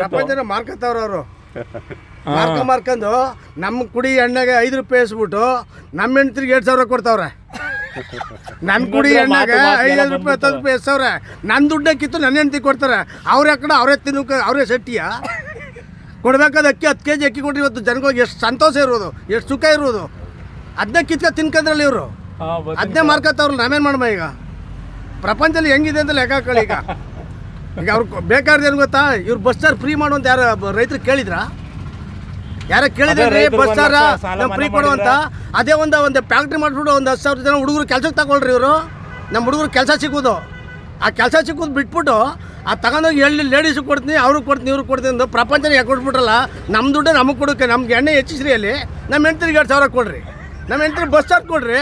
ಪ್ರಪಂಚನ ಮಾರ್ಕತ್ತವ್ರ ಅವರು. ಮಾರ್ಕ ಮಾರ್ಕೊಂಡು ನಮ್ಮ ಕುಡಿ ಎಣ್ಣೆಗೆ ಐದು ರೂಪಾಯಿ ಇಸ್ಬಿಟ್ಟು ನಮ್ಮ ಹೆಣ್ತಿರಿಗೆ ಎರಡು ಸಾವಿರ ಕೊಡ್ತಾವ್ರೆ. ನನ್ನ ಕುಡಿ ಎಣ್ಣೆಗೆ ಐದು ರೂಪಾಯಿ ಹತ್ತು ರೂಪಾಯಿ ಎಸ್ಸವ್ರೆ. ನನ್ನ ದುಡ್ಡೇ ಕಿತ್ತು ನನ್ನ ಹೆಂಡ್ತಿ ಕೊಡ್ತಾರೆ. ಅವ್ರ ಕಡೆ ಅವರೇ ತಿನ್ನೋಕೆ ಅವರೇ ಸೆಟ್ಟಿಯ? ಕೊಡ್ಬೇಕಾದ ಅಕ್ಕಿ ಹತ್ತು ಕೆ ಜಿ ಅಕ್ಕಿ ಕೊಟ್ಟರೆ ಇವತ್ತು ಜನಗಳಿಗೆ ಎಷ್ಟು ಸಂತೋಷ ಇರೋದು ಎಷ್ಟು ಸುಖ ಇರೋದು. ಅದನ್ನೇ ಕಿತ್ಕ ತಿನ್ಕಂದ್ರಲ್ಲ ಇವರು. ಅದನ್ನೇ ಮಾರ್ಕತ್ತವ್ರು ನಾವೇನು ಮಾಡಮ್ಮ ಈಗ? ಪ್ರಪಂಚದಲ್ಲಿ ಹೆಂಗಿದೆ ಅಂತ ಲೆಕ್ಕ ಹಾಕೊಳ್ಳಿ ಈಗ. ಈಗ ಅವ್ರು ಬೇಕಾದ್ರೆ ಏನು ಗೊತ್ತಾ? ಇವ್ರು ಬಸ್ ಚಾರ್ಜ್ ಫ್ರೀ ಮಾಡುವಂತ ಯಾರು ರೈತರು ಕೇಳಿದ್ರಾ? ಯಾರ ಕೇಳಿದ್ರೆ ಬಸ್ ಚಾರ್ಜ್ ಫ್ರೀ ಕೊಡುವಂತ? ಅದೇ ಒಂದು ಒಂದು ಫ್ಯಾಕ್ಟ್ರಿ ಮಾಡಿಬಿಟ್ಟು ಒಂದು ಹತ್ತು ಸಾವಿರ ಜನ ಹುಡುಗರು ಕೆಲಸಕ್ಕೆ ತಗೊಳ್ರಿ ಇವರು. ನಮ್ಮ ಹುಡುಗರು ಕೆಲಸ ಸಿಗೋದು ಆ ಕೆಲಸ ಸಿಕ್ಕೋದು ಬಿಟ್ಬಿಟ್ಟು ಆ ತಗೊಂಡೋಗಿ ಎಲ್ಲಿ ಲೇಡೀಸಿಗೆ ಕೊಡ್ತೀನಿ ಅವ್ರಿಗೆ ಕೊಡ್ತೀನಿ ಇವ್ರಿಗೆ ಕೊಡ್ತೀನಿ ಅಂತ ಪ್ರಪಂಚನ ಯಾಕೆ ಕೊಟ್ಬಿಟ್ರಲ್ಲ ನಮ್ಮ ದುಡ್ಡು ನಮಗೆ ಕೊಡೋಕೆ ನಮ್ಗೆ ಎಣ್ಣೆ ಹೆಚ್ಚಿಸ್ರಿ ಅಲ್ಲಿ ನಮ್ಮ ಹೆಂಡ್ತಿರಿಗೆ ಎರಡು ಸಾವಿರ ಕೊಡ್ರಿ. ನಮ್ಮ ಹೆಂಡ್ತಿರಿಗೆ ಬಸ್ ಚಾರ್ಜ್ ಕೊಡ್ರಿ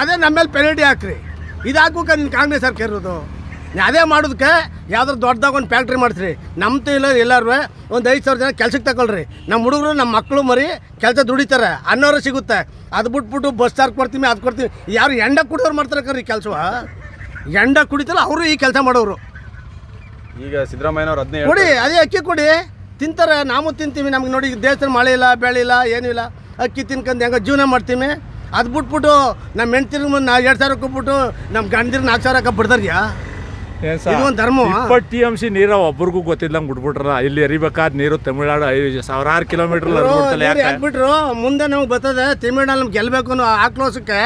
ಅದೇ ನಮ್ಮ ಮೇಲೆ ಪೆನಲ್ಟಿ ಹಾಕ್ರಿ. ಇದು ಹಾಕೋಕೆ ನಿನ್ನ ಕಾಂಗ್ರೆಸ್ ಸರ್ಕಾರ ಇರೋದು? ನೀ ಅದೇ ಮಾಡೋದಕ್ಕೆ ಯಾವ್ದಾರು ದೊಡ್ಡದಾಗ ಒಂದು ಫ್ಯಾಕ್ಟ್ರಿ ಮಾಡ್ತೀರಿ ನಮ್ಮ ಇಲ್ಲ ಎಲ್ಲರೂ ಒಂದು ಐದು ಸಾವಿರ ಜನ ಕೆಲ್ಸಕ್ಕೆ ತಗೊಳ್ರಿ. ನಮ್ಮ ಹುಡುಗರು ನಮ್ಮ ಮಕ್ಕಳು ಮರಿ ಕೆಲಸ ದುಡಿತಾರೆ. ಅನ್ನೋರು ಸಿಗುತ್ತೆ. ಅದು ಬಿಟ್ಬಿಟ್ಟು ಬಸ್ ಚಾರ್ಜ್ ಕೊಡ್ತೀವಿ ಅದು ಕೊಡ್ತೀವಿ ಯಾರು ಎಂಡ ಕುಡಿದವ್ರು ಮಾಡ್ತಾರೆ ಕರ್ರಿ ಕೆಲಸ ಎಂಡ ಕುಡಿತಲ್ಲ ಅವರು ಈ ಕೆಲಸ ಮಾಡೋರು. ಈಗ ಸಿದ್ದರಾಮಯ್ಯನವ್ರು ಅದನ್ನೇ ಕೊಡಿ ಅದೇ ಅಕ್ಕಿ ಕೊಡಿ. ತಿಂತಾರೆ ನಾವು ತಿಂತೀವಿ. ನಮ್ಗೆ ನೋಡಿ ದೇಶದಲ್ಲಿ ಮಳೆ ಇಲ್ಲ ಬೆಳೆ ಇಲ್ಲ ಏನಿಲ್ಲ ಅಕ್ಕಿ ತಿನ್ಕೊಂಡು ಹೆಂಗೆ ಜೀವನ ಮಾಡ್ತೀವಿ ಅದು ಬಿಟ್ಬಿಟ್ಟು ನಮ್ಮ ಹೆಣ್ತಿರ್ ನಾ ಎರಡು ಸಾವಿರ ಕೊಟ್ಬಿಟ್ಟು ನಮ್ಮ ಗಂಡಿರ್ ನಾಲ್ಕು ಸಾವಿರ ಬಿಡ್ತಾರ್ಯಾ ಏನ್ ಇದು ಒಂದು ಧರ್ಮ ಇಪ್ಪತ್ತು ಟಿ ಎಂ ಸಿ ನೀರ ಒಬ್ರಿಗೂ ಗೊತ್ತಿಲ್ಲಂಗೆ ಬಿಟ್ಬಿಟ್ರಲ್ಲ. ಇಲ್ಲಿ ಎರಿಬೇಕಾದ ನೀರು ತಮಿಳ್ನಾಡು ಐದು ಸಾವಿರಾರು ಕಿಲೋಮೀಟರ್ ಹಾಕ್ಬಿಟ್ರು ಮುಂದೆ ನಮ್ಗೆ ಬರ್ತದೆ ತಮಿಳ್ನಾಡು ನಮ್ಗೆ ಗೆಲ್ಲಬೇಕು ಅನ್ನೋ ಆಕ್ರೋಶಕ್ಕೆ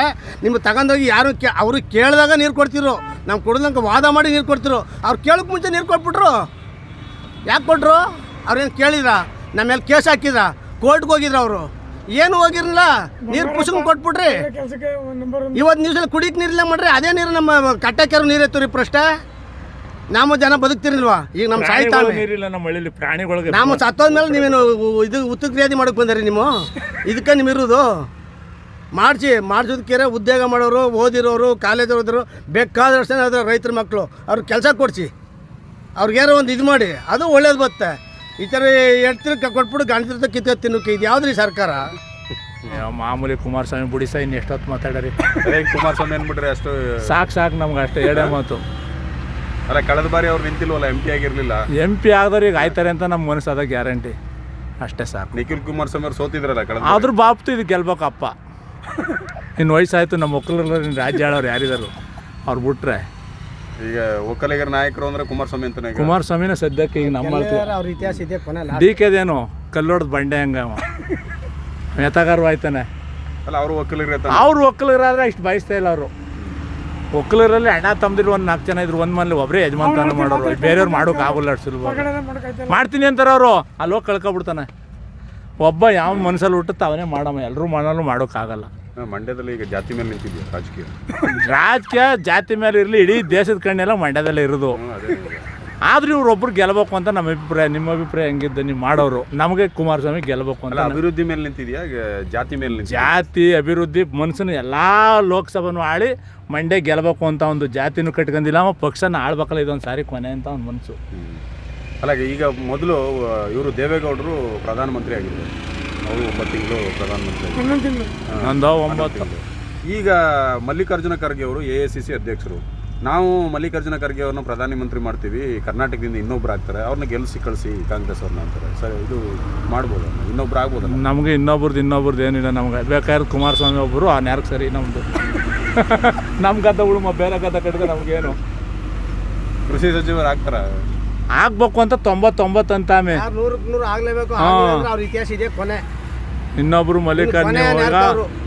ನಿಮ್ಗೆ ತಗೊಂಡೋಗಿ ಯಾರು ಕೇ ಅವರು ಕೇಳಿದಾಗ ನೀರು ಕೊಡ್ತಿರು ನಾವು ಕುಡ್ದಂಗೆ ವಾದ ಮಾಡಿ ನೀರು ಕೊಡ್ತಿರು ಅವ್ರು ಕೇಳೋಕೆ ಮುಂಚೆ ನೀರು ಕೊಟ್ಬಿಟ್ರು. ಯಾಕೆ ಕೊಟ್ರು? ಅವ್ರೇನು ಕೇಳಿದ್ರ? ನಮ್ಮ ಮೇಲೆ ಕೇಸ್ ಹಾಕಿದ್ರ? ಕೋರ್ಟ್ಗೆ ಹೋಗಿದ್ರ ಅವರು? ಏನು ಹೋಗಿರಲಿಲ್ಲ? ನೀರು ಪುಸ್ತಕ ಕೊಟ್ಬಿಟ್ರಿ. ಇವತ್ತು ನ್ಯೂಸಲ್ಲಿ ಕುಡಿಯಕ್ಕೆ ನೀರಿಲ್ಲ ಮಾಡ್ರಿ ಅದೇ ನೀರು ನಮ್ಮ ಕಟ್ಟಕ್ಕೆ ನೀರು ಎತ್ತು ರೀ ಪ್ರಶ್ನೆ. ನಾವು ಜನ ಬದುಕ್ತಿರಲ್ವಾ ಈಗ ನಮ್ಮ ಸಾಯ್ತಾನೆ ಸಾಯ್ತಾವೆ ನೀರಿಲ್ಲ ನಮ್ಮ ಹಳ್ಳಿಲಿ ಪ್ರಾಣಿಗಳಿಗೆ ನಾವು ಸತ್ತೋದ್ಮೇಲೆ ನೀವೇನು ಇದು ಉತ್ತು ಕ್ರಿಯಾದಿ ಮಾಡಕ್ಕೆ ಬಂದಿರಿ ನೀವು? ಇದಕ್ಕೆ ನೀವು ಇರೋದು? ಮಾಡಿಸಿ ಮಾಡಿಸೋದಕ್ಕೆ ಉದ್ಯೋಗ ಮಾಡೋರು ಓದಿರೋರು ಕಾಲೇಜ್ ಓದಿರೋ ಬೇಕಾದಷ್ಟು ಜನ ಅದ್ರ ರೈತರ ಮಕ್ಕಳು ಅವ್ರ ಕೆಲಸ ಕೊಡಿಸಿ. ಅವ್ರಿಗೇನೋ ಒಂದು ಇದು ಮಾಡಿ ಅದು ಒಳ್ಳೇದು ಬತ್ತೆ. ಈ ಥರ ಎಡ್ತಿರ್ ಕೊಟ್ಬಿಟ್ಟು ಗಂಡತಿರ್ತ ಕಿತ್ತ ತಿನ್ನೋಕೆ ಇದು ಯಾವ್ದು ರೀ ಸರ್ಕಾರ ಮಾಮೂಲಿ ಕುಮಾರಸ್ವಾಮಿ ಬಿಡಿಸ ಇನ್ನು ಎಷ್ಟೊತ್ತು ಮಾತಾಡರಿ? ಕುಮಾರಸ್ವಾಮಿ ಅಂದ್ಬಿಟ್ರೆ ಅಷ್ಟು ಸಾಕು ಸಾಕು ನಮ್ಗೆ ಅಷ್ಟೇ ಎರಡೇ ಮಾತು. ಅಲ್ಲ ಕಳೆದ ಬಾರಿ ಅವ್ರು ನಿಂತಿಲ್ವಲ್ಲ ಎಂ ಪಿ ಆಗಿರ್ಲಿಲ್ಲ. ಎಂ ಪಿ ಆದವ್ರಿಗೆ ಆಯ್ತಾರೆ ಅಂತ ನಮ್ಮ ಮನಸ್ಸದ ಗ್ಯಾರಂಟಿ. ಅಷ್ಟೇ ಸರ್ ನಿಖಿಲ್ ಕುಮಾರ್ ಸ್ವಾಮಿ ಅವ್ರು ಸೋತಿದ್ರಲ್ಲ ಕಳೆದ ಬಾರಿ. ಆದ್ರೂ ಬಾಪ್ತು ಇದು ಗೆಲ್ಬೇಕಪ್ಪ. ಇನ್ನು ವಯಸ್ಸಾಯ್ತು ನಮ್ಮ ಮಕ್ಕಳು ರಾಜ್ಯ ಆಳವ್ರು ಯಾರಿದ್ದಾರೆ ಅವ್ರು ಬಿಟ್ರೆ. ಈಗ ಒಕ್ಕಲಿಗರ ನಾಯಕರು ಅಂದ್ರೆ ಕುಮಾರಸ್ವಾಮಿ ಅಂತಾನೆ ಈಗ. ಕುಮಾರಸ್ವಾಮಿನ ಸದ್ಯಕ್ಕೆ ಈಗ ನಮ್ಮ ಅವ್ರ ಇತಿಹಾಸ ಇದೆ ಕೊನೆ ಡಿ ಕೆದೇನು? ಕಲ್ಲೊಡ್ದು ಬಂಡೆ ಹಂಗ ಮೆತಗಾರು ಆಯ್ತಾನೆ ಅಲ್ಲ ಅವರು ಒಕ್ಕಲಿಗರ ಅವ್ರು ಒಕ್ಕಲಿಗರಾದ್ರೆ ಇಷ್ಟು ಬಯಸ್ತಾ ಇಲ್ಲ ಅವರು. ಒಕ್ಕಲಿಗರಲ್ಲಿ ಅಣ್ಣ ತಮ್ಮದಿರು ಒಂದು ನಾಲ್ಕು ಜನ ಇದ್ರು ಒಂದು ಮನೇಲಿ ಒಬ್ಬರೇ ಯಜಮಾನ್ತನ ಮಾಡೋರು ಬೇರೆಯವ್ರು ಮಾಡೋಕ್ ಆಗೋಲ್ಲ ಅಷ್ಟು ಸುಲಭ. ಮಾಡ್ತೀನಿ ಅಂತಾರೆ ಅವರು. ಅಲ್ಲಿ ಹೋಗಿ ಕಳ್ಕೊಬಿಡ್ತಾನೆ. ಒಬ್ಬ ಯಾವ ಮನಸ್ಸಲ್ಲಿ ಹುಟ್ಟುತ್ತೆ ಅವನೇ ಮಾಡಮ್ಮ ಎಲ್ಲರೂ ಮಾಡಲು ಮಾಡೋಕ್ಕಾಗಲ್ಲ ಮಂಡ್ಯದಲ್ಲಿ ಈಗ ಜಾತಿ ಮೇಲೆ ನಿಂತಿದ್ಯಾ ರಾಜಕೀಯ? ರಾಜಕೀಯ ಜಾತಿ ಮೇಲೆ ಇರಲಿ ಇಡೀ ದೇಶದ ಕಣ್ಣೆಲ್ಲ ಮಂಡ್ಯದಲ್ಲೇ ಇರೋದು. ಆದ್ರೂ ಇವ್ರೊಬ್ರು ಗೆಲ್ಬೇಕು ಅಂತ ನಮ್ಮ ಅಭಿಪ್ರಾಯ ನಿಮ್ಮ ಅಭಿಪ್ರಾಯ ಹೆಂಗಿದ್ದ ನೀವು ಮಾಡೋರು. ನಮಗೆ ಕುಮಾರಸ್ವಾಮಿ ಗೆಲ್ಬೇಕು ಅಲ್ಲ ಅಂತ ಅಭಿವೃದ್ಧಿ ಮೇಲೆ ನಿಂತಿದ್ಯಾ? ಜಾತಿ ಮೇಲೆ ಜಾತಿ ಅಭಿವೃದ್ಧಿ ಮನಸ್ಸನ್ನು ಎಲ್ಲ ಲೋಕಸಭೆನೂ ಆಳಿ ಮಂಡ್ಯ ಗೆಲ್ಬೇಕು ಅಂತ ಒಂದು ಜಾತಿನೂ ಕಟ್ಕೊಂಡಿಲ್ಲ ಅವ ಪಕ್ಷನ ಆಳ್ಬೇಕಲ್ಲ ಇದೊಂದು ಸಾರಿ ಕೊನೆ ಅಂತ ಒಂದು ಮನಸ್ಸು ಅಲ್ಲಾಗೆ ಅಲ್ಲ ಈಗ ಮೊದಲು ಇವರು ದೇವೇಗೌಡರು ಪ್ರಧಾನಮಂತ್ರಿ ಆಗಿದ್ದರು ಅವರು ಒಂಬತ್ತು ತಿಂಗಳು ಪ್ರಧಾನಮಂತ್ರಿ ಒಂಬತ್ತು. ಈಗ ಮಲ್ಲಿಕಾರ್ಜುನ ಖರ್ಗೆ ಅವರು ಎ ಸಿ ಸಿ ಅಧ್ಯಕ್ಷರು. ನಾವು ಮಲ್ಲಿಕಾರ್ಜುನ ಖರ್ಗೆ ಅವ್ರನ್ನ ಪ್ರಧಾನಮಂತ್ರಿ ಮಾಡ್ತೀವಿ ಕರ್ನಾಟಕದಿಂದ ಇನ್ನೊಬ್ರು ಆಗ್ತಾರೆ ಅವ್ರನ್ನ ಗೆಲ್ಸಿ ಕಳಿಸಿ ಕಾಂಗ್ರೆಸ್ ಅವ್ರನ್ನ ಅಂತಾರೆ. ಸರ್ ಇದು ಮಾಡ್ಬೋದು ಇನ್ನೊಬ್ರು ಆಗ್ಬೋದು ನಮಗೆ ಇನ್ನೊಬ್ರದ್ದು ಇನ್ನೊಬ್ರದ್ದು ಏನಿಲ್ಲ ನಮ್ಗೆ. ಬೇಕಾದ್ರೆ ಕುಮಾರಸ್ವಾಮಿ ಒಬ್ಬರು ಆ ನ್ಯಾರಕ್ಕೆ ಸರಿ ನಮ್ಮದು ನಮ್ಮ ಗದ್ದ ಉಳುಮ ಬೇರೆ ಗದ್ದ ಕಟ್ಟಿದ್ರೆ ನಮಗೇನು? ಕೃಷಿ ಸಚಿವರು ಆಗ್ತಾರ? ಆಗ್ಬೇಕು ಅಂತ ತೊಂಬತ್ತೊಂಬತ್ತು ಅಂತಾಮೆ ಯಾರು ನೂರಕ್ಕೆ ನೂರು ಆಗಲೇಬೇಕು. ಅವ್ರ ಇತಿಹಾಸ ಇದೆ ಕೊನೆ. ಇನ್ನೊಬ್ರು ಮಲ್ಲಿಕಾರ್ಜುನ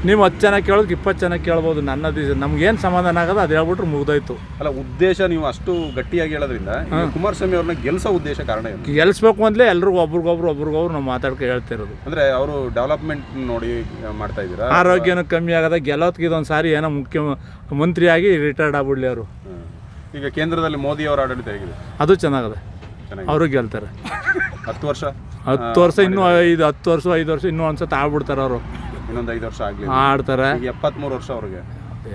ನೀವು ಹತ್ತು ಜನ ಕೇಳೋದು ಇಪ್ಪತ್ತು ಜನ ಕೇಳ್ಬೋದು. ನನ್ನದು ನಮ್ಗೇನು ಸಮಾಧಾನ ಆಗೋದು ಅದು ಹೇಳ್ಬಿಟ್ರೆ ಮುಗ್ದಾಯ್ತು. ಅಲ್ಲ ಉದ್ದೇಶ ನೀವು ಅಷ್ಟು ಗಟ್ಟಿಯಾಗಿ ಹೇಳೋದ್ರಿಂದ ಕುಮಾರಸ್ವಾಮಿ ಅವ್ರನ್ನ ಗೆಲ್ಸೋ ಉದ್ದೇಶ ಕಾರಣ ಏನು? ಗೆಲ್ಸ್ಬೇಕು ಅಂದ್ಲೇ ಎಲ್ರಿಗೂ ಒಬ್ರಿಗೊಬ್ರು ಒಬ್ರಿಗೊಬ್ರು ನಾವು ಮಾತಾಡ್ಕೊ ಹೇಳ್ತಿರೋದು ಅಂದ್ರೆ ಅವರು ಡೆವಲಪ್ಮೆಂಟ್ ನೋಡಿ ಮಾಡ್ತಾ ಇದ್ದೀರಾ? ಆರೋಗ್ಯನೂ ಕಮ್ಮಿ ಆಗದ ಗೆಲ್ಲೋತ್ಗೆ ಇದೊಂದು ಸಾರಿ ಏನೋ ಮುಖ್ಯ ಮಂತ್ರಿಯಾಗಿ ರಿಟೈರ್ಡ್ ಆಗ್ಬಿಡ್ಲಿ ಅವರು. ಈಗ ಕೇಂದ್ರದಲ್ಲಿ ಮೋದಿ ಅವರ ಆಡಳಿತ ಹೇಗಿದೆ? ಅದು ಚೆನ್ನಾಗದೆ. ಚೆನ್ನಾಗಿ ಅವರು ಗೆಲ್ತಾರೆ. ಹತ್ತು ವರ್ಷ? ಹತ್ತು ವರ್ಷ ಇನ್ನೂ ಐದು ಹತ್ತು ವರ್ಷ ಐದು ವರ್ಷ ಇನ್ನೂ ಒಂದ್ಸತಿ ಆಡ್ಬಿಡ್ತಾರೆ ಅವರು. ಇನ್ನೊಂದು ಐದು ವರ್ಷ ಆಗ್ಲಿ. ಆಡ್ತಾರೆ. ಎಪ್ಪತ್ಮೂರು ವರ್ಷ ಅವ್ರಿಗೆ.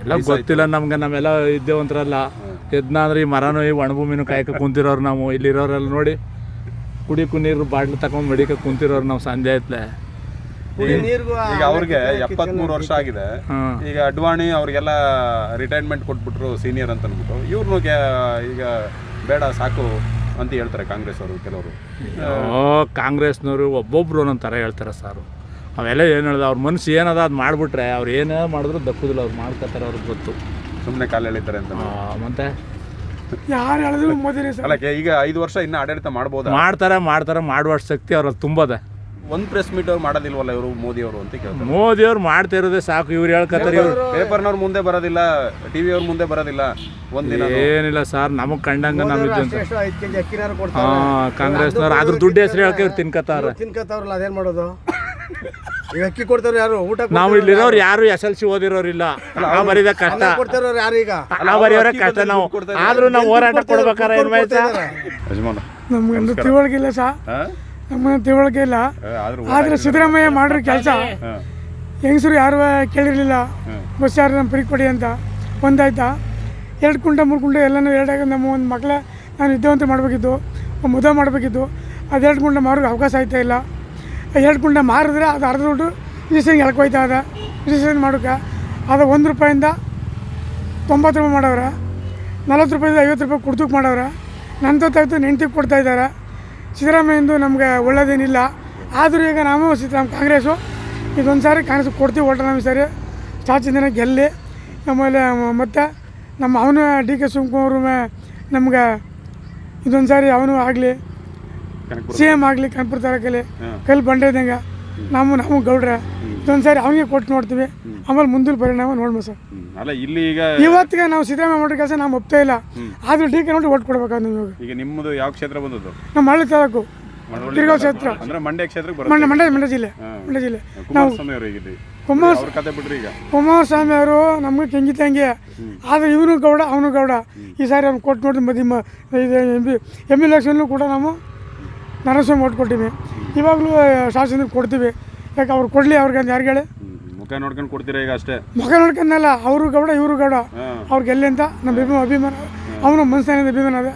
ಎಲ್ಲ ಗೊತ್ತಿಲ್ಲ ನಮ್ಗೆ ನಾವೆಲ್ಲ ಇದ್ದೇವಂತರಲ್ಲ ಎದ್ನಾದ್ರೆ ಈ ಮರನೂ ಈ ಒಣಭೂಮಿನೂ ಕಾಯಕ್ಕೆ ಕುಂತಿರೋರು ನಾವು ಇಲ್ಲಿರೋರೆಲ್ಲ ನೋಡಿ. ಕುಡಿಯಕ್ಕೂ ನೀರು ಬಾಟ್ಲು ತಗೊಂಡು ಮಡಿಕ ಕುಂತಿರೋರು ನಾವು ಸಂಜೆ ಐತ್ಲೆ ಕುಡಿ ನೀರಿಗೂ ಈಗ ಅವ್ರಿಗೆ ಎಪ್ಪತ್ಮೂರು ವರ್ಷ ಆಗಿದೆ. ಈಗ ಅಡ್ವಾಣಿ ಅವ್ರಿಗೆಲ್ಲ ರಿಟೈರ್ಮೆಂಟ್ ಕೊಟ್ಬಿಟ್ರು ಸೀನಿಯರ್ ಅಂತ ಅಂದ್ಬಿಟ್ಟು ಇವ್ರನ್ನೂ ಈಗ ಬೇಡ ಸಾಕು. ಅಂತ ಹೇಳ್ತಾರೆ ಕಾಂಗ್ರೆಸ್ ಅವರು ಕೆಲವರು. ಓ ಕಾಂಗ್ರೆಸ್ನವರು ಒಬ್ಬೊಬ್ರು ಒಂದೊಂದು ಥರ ಹೇಳ್ತಾರೆ ಸಾರು. ಅವೆಲ್ಲ ಏನು ಹೇಳ್ದ ಅವ್ರ ಮನಸ್ಸು ಏನದ ಅದು ಮಾಡಿಬಿಟ್ರೆ ಅವ್ರು ಏನೇ ಮಾಡಿದ್ರು ದಕ್ಕುದಿಲ್ಲ ಅವ್ರು ಮಾಡ್ಕೋತಾರೆ ಅವ್ರಿಗೆ ಗೊತ್ತು. ಸುಮ್ಮನೆ ಕಾಲು ಎಳಿತಾರೆ ಅಂತ. ಮತ್ತೆ? ಯಾರು ಹೇಳಿದ್ರು ಮೋದಿ ಈಗ ಐದು ವರ್ಷ ಇನ್ನೂ ಆಡಳಿತ ಮಾಡ್ಬೋದು? ಮಾಡ್ತಾರೆ ಮಾಡ್ತಾರೆ ಮಾಡುವಷ್ಟು ಶಕ್ತಿ ಅವ್ರಲ್ಲಿ ತುಂಬದೆ. ಒಂದು ಪ್ರೆಸ್ ಮೀಟ್ ಅವ್ರು ಮಾಡೋದಿಲ್ವಲ್ಲ ಇವರು ಮೋದಿ ಅವರು ಅಂತ ಕೇಳ್ತಾರೆ. ಮೋದಿಯವ್ರು ಮಾಡ್ತಾ ಇರೋದೇ ಸಾಕು ಇವ್ರು ಹೇಳ್ಕತ್ತಾರೆ ಇವ್ರು. ಪೇಪರ್ನವ್ರು ಮುಂದೆ ಬರೋದಿಲ್ಲ ಟಿವಿ ಅವ್ರ ಮುಂದೆ ಬರೋದಿಲ್ಲ ಒಂದಿನ ಏನಿಲ್ಲ ಸರ್ ನಮಗ್ ಕಂಡಂಗ ನಮ್ ಹಾಂ ಕಾಂಗ್ರೆಸ್ನವ್ರು ಅದ್ರ ದುಡ್ಡು ಹೆಸರು ಹೇಳ್ಕೆ ಇವ್ರು ತಿನ್ಕತ್ತಾರ ತಿನ್ಕತಾವ್ರಲ್ಲ ಅದೇನ್ ಮಾಡೋದು? ಈಗ ಅಕ್ಕಿ ಕೊಡ್ತಾರ ಯಾರು? ಊಟ ನಾವು ಇಲ್ಲಿರೋರು ಯಾರು ಎಸ್ ಎಲ್ ಸಿ ಓದಿರೋರಿಲ್ಲ ನಾವು ಬರೀದ ಕಷ್ಟ. ಕೊಡ್ತಾರ ಯಾರು ಈಗ? ನಾವು ಬರೆಯೋರೇ ಕಷ್ಟ. ನಾವು ಆದ್ರೂ ನಾವು ಹೋರಾಟ ಕೊಡ್ಬೇಕಾರ ಏನ್ ಮಾಡ್ತಾ ಯಜಮಾನ ನಮ್ಗಂತೂ ತಿಳುವಳಿಕೆ ಇಲ್ಲ ಸಾ. ನಮ್ಗೆ ತಿಳುವಳಿಕೆ ಇಲ್ಲ. ಆದ್ರೂ ಸಿದ್ದರಾಮಯ್ಯ ಮಾಡಿರೋ ಕೆಲಸ. ಹೆಂಗಸರು ಯಾರು ಕೇಳಿರಲಿಲ್ಲ. ಬಸ್ ಯಾರು ನಮ್ಮ ಫ್ರೀ ಕೊಡಿ ಅಂತ ಒಂದಾಯ್ತಾ ಎರಡು ಕುಂಟ ಮೂರು ಕುಂಟ ಎಲ್ಲನೂ ಎರಡಾಗ ನಮ್ಮ ಒಂದು ಮಕ್ಕಳ ನಾನು ವಿದ್ಯಾವಂತ ಮಾಡಬೇಕಿತ್ತು. ಮುದ ಮಾಡಬೇಕಿತ್ತು. ಅದು ಎರಡು ಕುಂಟ ಮಾರೋಕ್ಕೆ ಅವಕಾಶ ಆಯ್ತಾ ಇಲ್ಲ. ಎರಡು ಕುಂಟ ಮಾರಿದ್ರೆ ಅದು ಅರ್ಧ ದುಡ್ಡು ರಿಜಿಸ್ಟ್ರೇಷನ್ ಎಳ್ಕೊಯ್ತಾ ಅದ ರಿಜಿಸ್ಟ್ರೇಷನ್ ಮಾಡೋಕೆ. ಅದು ಒಂದು ರೂಪಾಯಿಂದ ತೊಂಬತ್ತು ರೂಪಾಯಿ ಮಾಡವ್ರೆ. ನಲ್ವತ್ತು ರೂಪಾಯಿಂದ ಐವತ್ತು ರೂಪಾಯಿ ಕುಡ್ತಕ್ಕೆ ಮಾಡವ್ರೆ. ನನ್ನ ತೆಗೆದು ನೆಂಟಿಗೆ ಕೊಡ್ತಾ ಇದ್ದಾರೆ. ಸಿದ್ದರಾಮಯ್ಯಂದು ನಮಗೆ ಒಳ್ಳೇದೇನಿಲ್ಲ. ಆದರೂ ಈಗ ನಾವು ಸಿದ್ದರಾಮ ಕಾಂಗ್ರೆಸ್ಸು. ಇದೊಂದು ಸಾರಿ ಕಾಂಗ್ರೆಸ್ ಕೊಡ್ತೀವಿ ಓಟ ನಮ್ಮ ಸರಿ. ದಿನ ಗೆಲ್ಲಿ. ಆಮೇಲೆ ಮತ್ತು ಮತ್ತೆ ನಮ್ಮ ಅವನು ಡಿ ಕೆ ಶಿವಕುಮಾರ್ ನಮ್ಗೆ ಇದೊಂದು ಸಾರಿ ಅವನು ಆಗಲಿ. ಸಿ ಎಂ ಆಗಲಿ ಕನ್ಪುರ ತಾಲೂಕಲ್ಲಿ ಕಲ್ಲು ಬಂಡೆ ಇದ್ದಂಗೆ ನಾವು ನಮ್ಮ ಗೌಡ್ರ. ಇದೊಂದು ಸಾರಿ ಅವನಿಗೆ ಕೊಟ್ಟು ನೋಡ್ತೀವಿ. ಆಮೇಲೆ ಮುಂದಿನ ಪರಿಣಾಮ ನೋಡ್ಬೋದು ಸರ್. ಅಲ್ಲ ಇಲ್ಲಿ ಈಗ ಇವತ್ತಿಗೆ ನಾವು ಸಿದ್ದರಾಮಯ್ಯ ಮಾಡೋ ಕೆಲಸ ನಾವು ಒಪ್ತಾ ಇಲ್ಲ. ಆದ್ರೂ ಡಿ ಕೆ ನೋಡಿ ಓಟ್ ಕೊಡ್ಬೇಕಾದ್ರೆ ನೀವು ಈಗ ನಿಮ್ಮದು ಯಾವ ಕ್ಷೇತ್ರ ಬಂದದ್ದು? ನಮ್ಮ ಹಳ್ಳಿ ತಾಲೂಕು. ತಿರ್ಗಾವ್ ಕ್ಷೇತ್ರ. ಅಂದ್ರೆ ಮಂಡ್ಯ ಕ್ಷೇತ್ರಕ್ಕೆ ಮಂಡ್ಯ ಮಂಡ್ಯ ಮಂಡ್ಯ ಜಿಲ್ಲೆ. ಮಂಡ್ಯ ಜಿಲ್ಲೆ. ಈಗಿಲ್ಲಿ ಕುಮಾರ್ ಕುಮಾರಸ್ವಾಮಿ ಅವರು ನಮಗೆ ಕೆಂಗಿ ತಂಗಿ. ಆದ್ರೆ ಇವನು ಗೌಡ ಅವನು ಗೌಡ. ಈ ಸಾರಿ ಅವ್ನು ಕೊಟ್ಟು ನೋಡಿ ಮದಿ ಮ ಇದು ಎಂ ಬಿ ಎಂ ಕೂಡ ನಾವು ನರಸ್ವಾಮಿ ಓಟ್ ಕೊಟ್ಟಿವಿ. ಇವಾಗಲೂ ಶಾಸನ ಕೊಡ್ತೀವಿ. ಯಾಕೆ ಅವ್ರು ಕೊಡಲಿ ಅವ್ರಿಗೆ ಅಂತ ಯಾರು ಹೇಳಿ? ಮುಖ ನೋಡ್ಕೊಂಡು ಕೊಡ್ತೀರಾ ಈಗ ಅಷ್ಟೇ? ಮುಖ ನೋಡ್ಕೊಂಡಲ್ಲ ಅವರು ಗೌಡ ಇವರು ಗೌಡ. ಅವ್ರಿಗೆ ಎಲ್ಲಿ ಅಂತ ನಮ್ಮ ಅಭಿಮಾನ ಅಭಿಮಾನ ಅವನು ಮನಸ್ಸಿನಿಂದ ಅಭಿಮಾನ ಅದೇ.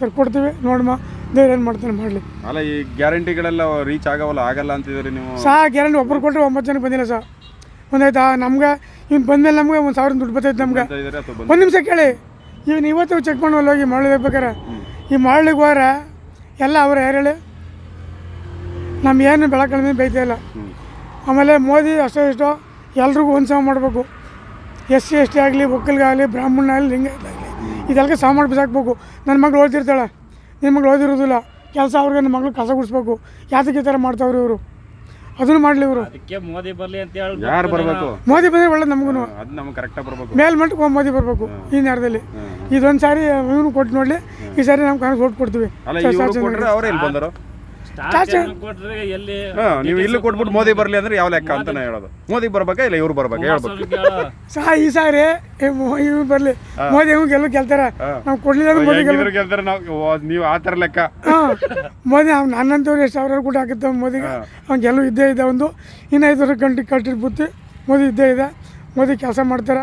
ಸರ್ ಕೊಡ್ತೀವಿ ನೋಡಮ್ಮ. ದೇವ್ರು ಏನು ಮಾಡ್ತಾನೆ ಮಾಡಲಿ. ಅಲ್ಲ ಈ ಗ್ಯಾರಂಟಿಗಳೆಲ್ಲ ರೀಚ್ ಆಗವಲ್ಲ ಆಗಲ್ಲ ಅಂತಿದ್ದೀರಿ ನೀವು? ಸಹ ಗ್ಯಾರಂಟಿ ಒಬ್ಬರು ಕೊಟ್ಟರೆ ಒಂಬತ್ತು ಜನ ಬಂದಿಲ್ಲ ಸರ್. ಒಂದಾಯ್ತಾ ನಮ್ಗೆ ಇವ್ನು ಬಂದಮೇಲೆ ನಮಗೆ ಒಂದು ಸಾವಿರ ದುಡ್ಡು ಬರ್ತೈತೆ ನಮ್ಗೆ. ಒಂದು ನಿಮಿಷ ಕೇಳಿ. ಇವನು ಇವತ್ತು ಚೆಕ್ ಮಾಡಿ ಹೋಗಿ ಮರಳಿ ಬೇಕಾರೆ ಈ ಮರಳಿಗೆ ಹೋದ್ರೆ ಎಲ್ಲ ಅವ್ರು ಯಾರು ಹೇಳಿ? ನಮ್ಮ ಬೆಳೆ ಬೆಳಕಳಿಮೆ ಬೈತಾ ಇಲ್ಲ. ಆಮೇಲೆ ಮೋದಿ ಅಷ್ಟೋ ಇಷ್ಟೋ ಎಲ್ರಿಗೂ ಒಂದು ಸಮ ಮಾಡಬೇಕು. ಎಸ್ ಸಿ ಎಸ್ ಟಿ ಆಗಲಿ ಒಕ್ಕಲಿಗಾಗಲಿ ಬ್ರಾಹ್ಮಣ ಆಗಲಿ ಲಿಂಗಾಯತ ಆಗಲಿ. ಇದೆಲ್ಲ ಸಮ ಮಾಡಿ ಬಿಸಾಕ್ಬೇಕು. ನನ್ನ ಮಗಳು ಓದ್ತಿರ್ತಾಳೆ. ನಿಮ್ಮ ಮಗಳು ಓದಿರೋದಿಲ್ಲ. ಕೆಲಸ ಅವ್ರಿಗೆ ನನ್ನ ಮಗಳು ಕಸ ಗುಡಿಸ್ಬೇಕು. ಯಾತಕ್ಕೆ ಈ ಥರ ಮಾಡ್ತಾವ್ರಿ ಇವರು? ಅದನ್ನು ಮಾಡಲಿ ಇವರು. ಅದಕ್ಕೆ ಮೋದಿ ಬರಲಿ ಅಂತ ಹೇಳಿ ಯಾರು ಬರಬೇಕು? ಮೋದಿ ಬಂದರೆ ಒಳ್ಳೆ ನಮಗೂ ಅದು ನಮ್ಗೆ ಕರೆಕ್ಟಾಗಿ ಬರಬೇಕು. ಮೇಲ್ಮಟ್ಟಕ್ಕೆ ಮೋದಿ ಬರಬೇಕು ಈ ನೇರದಲ್ಲಿ. ಇದೊಂದು ಸಾರಿ ಇವನು ಕೊಟ್ಟು ನೋಡಲಿ. ಈ ಸಾರಿ ನಮ್ಮ ಕಾಂಗ್ರೆಸ್ ಓಟ್ ಕೊಡ್ತೀವಿ. ಎಲ್ಲಿ ನೀವು ಇಲ್ಲಿ ಕೊಟ್ಬಿಟ್ಟು ಮೋದಿ ಬರಲಿ ಅಂದ್ರೆ ಯಾವ ಲೆಕ್ಕ ಅಂತ ನಾ ಹೇಳೋದು? ಮೋದಿ ಬರ್ಬೇಕಾ ಇಲ್ಲ ಇವ್ರು ಬರ್ಬೇಕಾ ಹೇಳ್ಬೇಕು. ಸಹ ಈ ಸಾರಿ ಇವ್ರು ಬರಲಿ. ಮೋದಿ ಹೆಂಗೆ ಗೆಲ್ಲ ಗೆಲ್ತಾರ. ನಾವು ಕೊಡ್ಲಿಲ್ಲ ಅಂದ್ರೆ ಮೋದಿ ಗೆಲ್ಲ ಗೆಲ್ತಾರೆ ನಾವು ನೀವು ಆ ಥರ ಲೆಕ್ಕ. ಹಾಂ. ಮೋದಿ ಅವ್ನು ನನ್ನಂತವ್ರು ಎಷ್ಟು ಸಾವಿರ ಕೂಡ ಹಾಕಿತ್ತು ಮೋದಿಗೆ. ಅವ್ನು ಗೆಲುವು ಇದ್ದೇ ಇದೆ ಒಂದು. ಇನ್ನೈದು ಗಂಟೆ ಕಟ್ಟಿರ್ ಬುತ್ತಿ ಮೋದಿ ಇದ್ದೇ ಇದೆ. ಮೋದಿ ಕೆಲಸ ಮಾಡ್ತಾರೆ.